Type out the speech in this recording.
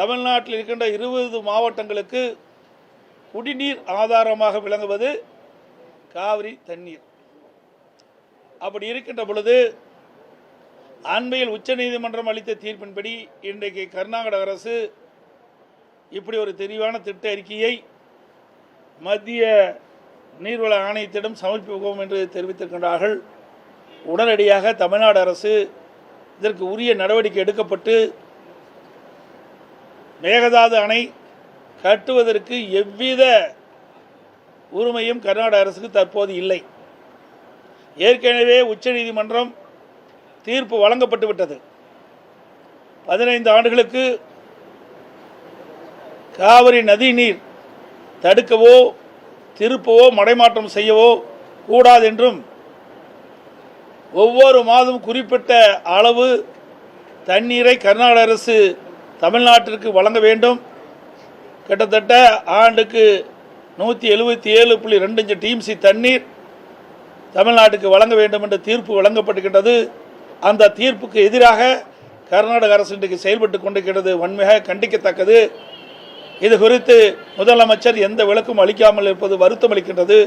தமிழ்நாட்டில் இருக்கின்ற இருபது மாவட்டங்களுக்கு குடிநீர் ஆதாரமாக விளங்குவது காவிரி தண்ணீர். அப்படி இருக்கின்ற பொழுது அண்மையில் உச்சநீதிமன்றம் அளித்த தீர்ப்பின்படி இன்றைக்கு கர்நாடக அரசு இப்படி ஒரு தெளிவான திட்ட அறிக்கையை மத்திய நீர்வள ஆணையத்திடம் சமர்ப்பிப்போம் என்று தெரிவித்திருக்கின்றார்கள். உடனடியாக தமிழ்நாடு அரசு இதற்கு உரிய நடவடிக்கை எடுக்கப்பட்டு மேகதாது அணை கட்டுவதற்கு எவ்வித உரிமையும் கர்நாடக அரசுக்கு தற்போது இல்லை. ஏற்கனவே உச்சநீதிமன்றம் தீர்ப்பு வழங்கப்பட்டு விட்டது. பதினைந்து ஆண்டுகளுக்கு காவிரி நதி நீர் தடுக்கவோ திருப்பவோ மடைமாற்றம் செய்யவோ கூடாது என்றும் ஒவ்வொரு மாதம் குறிப்பிட்ட அளவு தண்ணீரை கர்நாடக அரசு தமிழ்நாட்டிற்கு வழங்க வேண்டும். கிட்டத்தட்ட ஆண்டுக்கு நூற்றி எழுபத்தி ஏழு புள்ளி ரெண்டு இன்ச்சு டிஎம்சி தண்ணீர் தமிழ்நாட்டுக்கு வழங்க வேண்டும் என்ற தீர்ப்பு வழங்கப்பட்டிருக்கின்றது. அந்த தீர்ப்புக்கு எதிராக கர்நாடக அரசு இன்றைக்கு செயல்பட்டு கொண்டிருக்கிறது. வன்மையாக கண்டிக்கத்தக்கது. இது குறித்து முதலமைச்சர் எந்த விளக்கும் அளிக்காமல் இருப்பது வருத்தம் அளிக்கின்றது